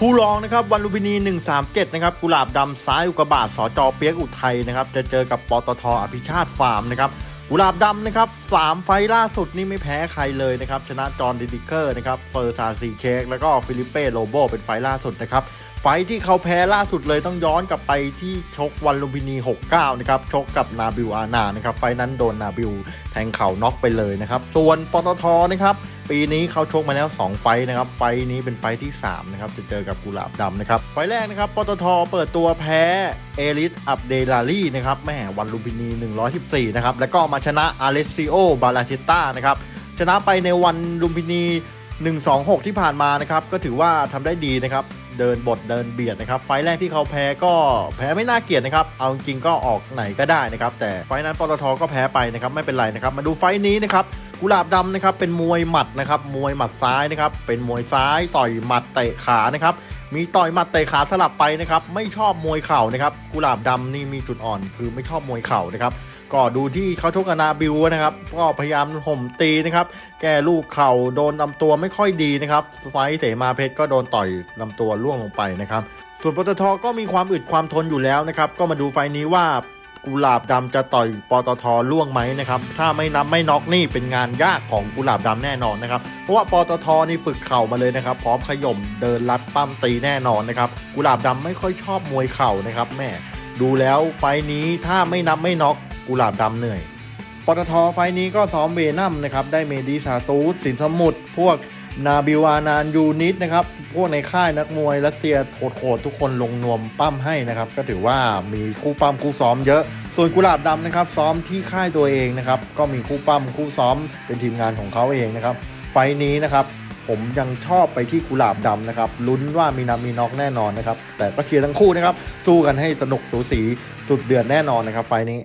คู่รองนะครับวันลุบินี 137 นะครับกุหลาบดำซ้ายอุกบาทสจเปียกอุทัยนะครับจะเจอกับปตทอภิชาติฟาร์มนะครับกุหลาบดำนะครับสามไฟล่าสุดนี่ไม่แพ้ใครเลยนะครับชนะจอร์นดิดิเกอร์นะครับเฟอร์ซาซีเชคแล้วก็ฟิลิปเป้โลโบเป็นไฟล่าสุดนะครับ ไฟที่เขาแพ้ล่าสุดเลยต้องย้อนกลับไปที่ชกวันลุมพินี 69 นะครับ ชกกับนาบิวอานานะครับ ไฟนั้นโดนนาบิวแทงเข่าน็อกไปเลยนะครับ ส่วนปตทนะครับ ปีนี้เขาชกมาแล้ว 2 ไฟนะครับ ไฟนี้เป็นไฟที่ 3 นะครับ จะเจอกับกุหลาบดำนะครับ ไฟแรกนะครับ ปตทเปิดตัวแพ้เอลิสอับเดลารีนะครับแม่วันลุมพินี 114 นะครับ แล้วก็มาชนะอาเลซิโอบาลาติต้านะครับ ชนะไปในวันลุมพินี 126 ที่ผ่านมานะครับ ก็ถือว่าทำได้ดีนะครับ เดินบทเดินเบียดนะครับ ไฟแรกที่เขาแพ้ก็แพ้ไม่น่าเกลียดนะครับ เอาจริงก็ออกไหนก็ได้นะครับ แต่ไฟนั้นปตทก็แพ้ไปนะครับไม่เป็นไรนะครับ มาดูไฟนี้นะครับกุหลาบดำนะครับเป็นมวยหมัดนะครับมวยหมัดซ้ายนะครับเป็นมวยซ้ายต่อยหมัดเตะขานะครับมีต่อยหมัดเตะขาสลับไปนะครับไม่ชอบมวยเข่านะครับกุหลาบดำนี่มีจุดอ่อนคือไม่ชอบมวยเข่านะครับ ก็ดูที่เขาชกกับนาบิวนะครับ ก็พยายามห่มตีนะครับ แก้ลูกเข่าโดนลำตัวไม่ค่อยดีนะครับ ไฟเสมาเพชรก็โดนต่อยลำตัวล่วงลงไปนะครับ ส่วนปตทก็มีความอึดความทนอยู่แล้วนะครับ ก็มาดูไฟนี้ว่ากุหลาบดำจะต่อยปตทล่วงไหมนะครับ ถ้าไม่นับไม่น็อกนี่เป็นงานยากของกุหลาบดำแน่นอนนะครับ เพราะว่าปตทนี่ฝึกเข่ามาเลยนะครับ พร้อมขย่มเดินลัดปั้มตีแน่นอนนะครับ กุหลาบดำไม่ค่อยชอบมวยเข่านะครับแม่ ดูแล้วไฟนี้ถ้าไม่นับไม่น็อก กุหลาบดำเหนื่อยปตทไฟนี้ก็ซ้อมเวนัมนะครับ ได้เมดีซาตูสสินสมุทรพวกนาบิวานานยูนิตนะครับ พวกในค่ายนักมวยรัสเซียโหดๆทุกคนลงนวมปั้มให้นะครับ ก็ถือว่ามีคู่ปั้มคู่ซ้อมเยอะ ส่วนกุหลาบดำนะครับ ซ้อมที่ค่ายตัวเองนะครับ ก็มีคู่ปั้มคู่ซ้อมเป็นทีมงานของเขาเองนะครับ ไฟนี้นะครับ ผมยังชอบไปที่กุหลาบดำนะครับ ลุ้นว่ามีนามีน็อกแน่นอนนะครับ แต่ก็เชียร์ทั้งคู่นะครับ สู้กันให้สนุกสูสีสุดเดือดแน่นอนนะครับ ไฟนี้